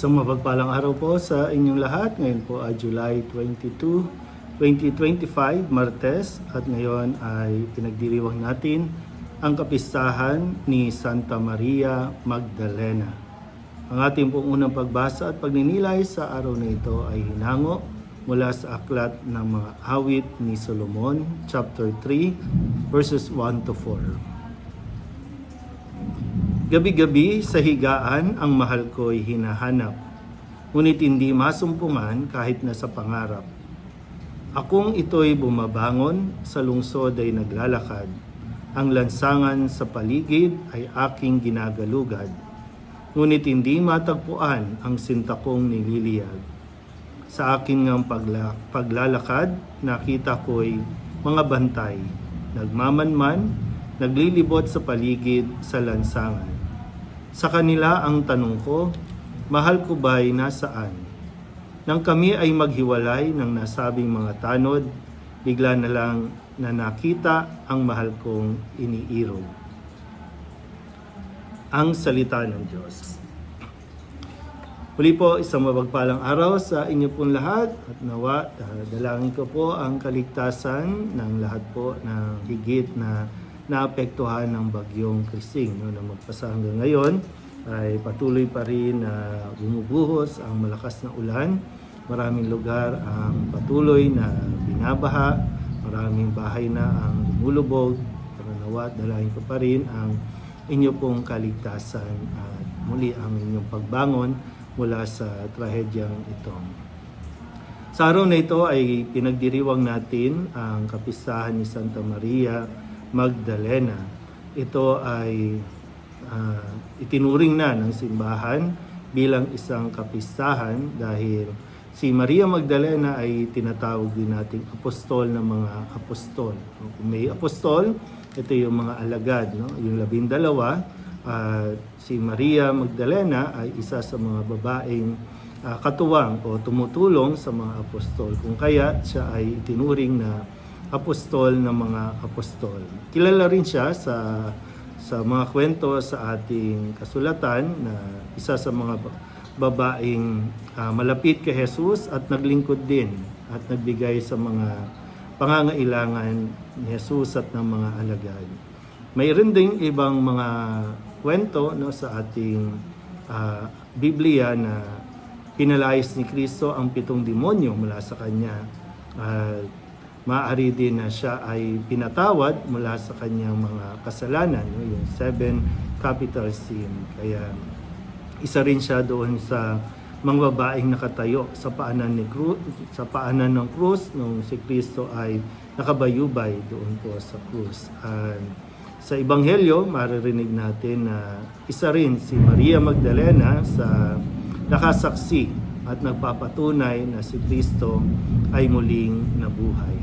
Isang mapagpalang araw po sa inyong lahat. Ngayon po ay July 22, 2025, Martes. At ngayon ay pinagdiriwang natin ang kapistahan ni Santa Maria Magdalena. Ang ating pong unang pagbasa at pagninilay sa araw na ito ay hinango mula sa aklat ng mga awit ni Solomon, chapter 3, verses 1 to 4. Gabi-gabi sa higaan ang mahal ko'y hinahanap, ngunit hindi masumpungan kahit na sa pangarap. Akong ito'y bumabangon, sa lungsod ay naglalakad. Ang lansangan sa paligid ay aking ginagalugad, ngunit hindi matagpuan ang sinta kong nililiyag. Sa aking ngang pagla- paglalakad, nakita ko'y mga bantay, nagmamanman, naglilibot sa paligid sa lansangan. Sa kanila ang tanong ko, mahal ko ba'y nasaan? Nang kami ay maghiwalay ng nasabing mga tanod, bigla na lang na nakita ang mahal kong iniirog. Ang salita ng Diyos. Muli po, isang mabagpalang araw sa inyo pong lahat at nawa, ah, dalangin ko po ang kaligtasan ng lahat po na higit na naapektuhan ng bagyong Krising no, na magpasa hanggang ngayon ay patuloy pa rin na bumubuhos ang malakas na ulan. Maraming lugar ang patuloy na binabaha, maraming bahay na ang lumulubog. Nawa, dalangin ko pa rin ang inyo pong kaligtasan at muli ang inyong pagbangon mula sa trahedyang ito. Sa araw na ito ay pinagdiriwang natin ang kapistahan ni Santa Maria Magdalena. Ito ay ah, itinuring na ng simbahan bilang isang kapistahan dahil si Maria Magdalena ay tinatawag din nating apostol ng mga apostol. Kung may apostol, ito yung mga alagad, no? yung labindalawa. at si Maria Magdalena ay isa sa mga babaeng ah, katuwang o tumutulong sa mga apostol. Kung kaya siya ay itinuring na apostol ng mga apostol. Kilala rin siya sa sa mga kwento sa ating kasulatan na isa sa mga ba- babaeng ah, malapit kay Jesus at naglingkod din at nagbigay sa mga pangangailangan ni Jesus at ng mga alagad. Mayroon ding ibang mga kwento no sa ating ah, Biblia na pinalayas ni Kristo ang pitong demonyo mula sa kanya. At maaari din na siya ay pinatawad mula sa kanyang mga kasalanan, no? yung seven capital sin. Kaya isa rin siya doon sa mga babaeng nakatayo sa paanan ni Cru- sa paanan ng krus nung si Kristo ay nakabayubay doon po sa krus. And sa ebanghelyo, maririnig natin na isa rin si Maria Magdalena sa nakasaksi at nagpapatunay na si Kristo ay muling nabuhay.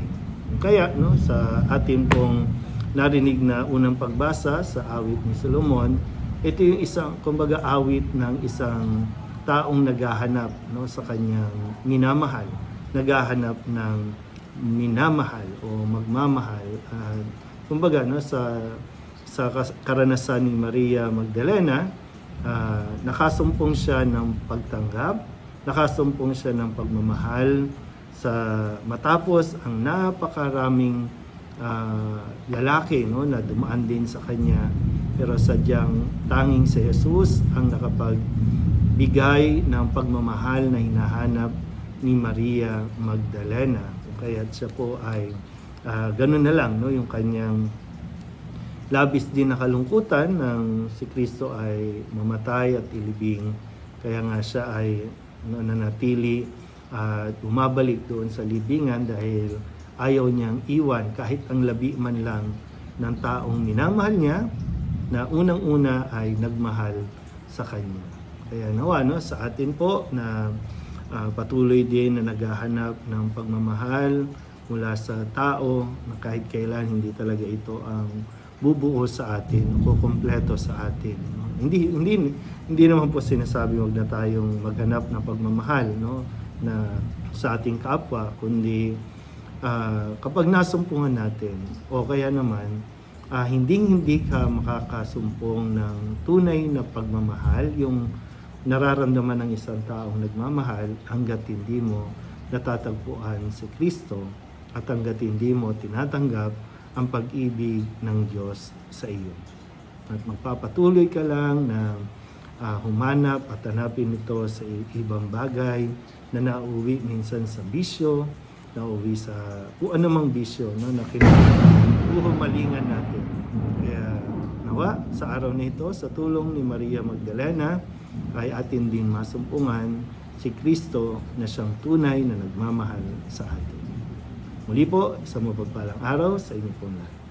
Kaya no sa atin pong narinig na unang pagbasa sa awit ni Solomon, ito yung isang kumbaga awit ng isang taong naghahanap no sa kanyang minamahal, naghahanap ng minamahal o magmamahal. at kumbaga no sa sa karanasan ni Maria Magdalena, ah, nakasumpong siya ng pagtanggap, nakasumpong siya ng pagmamahal sa matapos ang napakaraming ah, lalaki no na dumaan din sa kanya pero sadyang tanging si Jesus ang nakapagbigay ng pagmamahal na hinahanap ni Maria Magdalena kaya siya po ay ah, ganun na lang no yung kanyang labis din na kalungkutan ng si Kristo ay mamatay at ilibing. Kaya nga siya ay no, nanatili at bumabalik doon sa libingan dahil ayaw niyang iwan kahit ang labi man lang ng taong minamahal niya na unang-una ay nagmahal sa kanya. Kaya nawa no, sa atin po na ah, patuloy din na naghahanap ng pagmamahal mula sa tao na kahit kailan hindi talaga ito ang bubuo sa atin, o kumpleto sa atin. no? Hindi hindi hindi naman po sinasabi wag na tayong maghanap ng pagmamahal no na sa ating kapwa kundi ah, kapag nasumpungan natin o kaya naman ah, hindi hindi ka makakasumpong ng tunay na pagmamahal yung nararamdaman ng isang taong nagmamahal hanggat hindi mo natatagpuan si Kristo at hanggat hindi mo tinatanggap ang pag-ibig ng Diyos sa iyo. At magpapatuloy ka lang na ah, humanap at hanapin ito sa ibang bagay na nauwi minsan sa bisyo, nauwi sa kung anumang bisyo no, na kinahumalingan natin. Kaya nawa sa araw na ito, sa tulong ni Maria Magdalena, ay atin din masumpungan si Kristo na siyang tunay na nagmamahal sa atin. Muli po, isang mapagpalang araw sa inyo po lahat.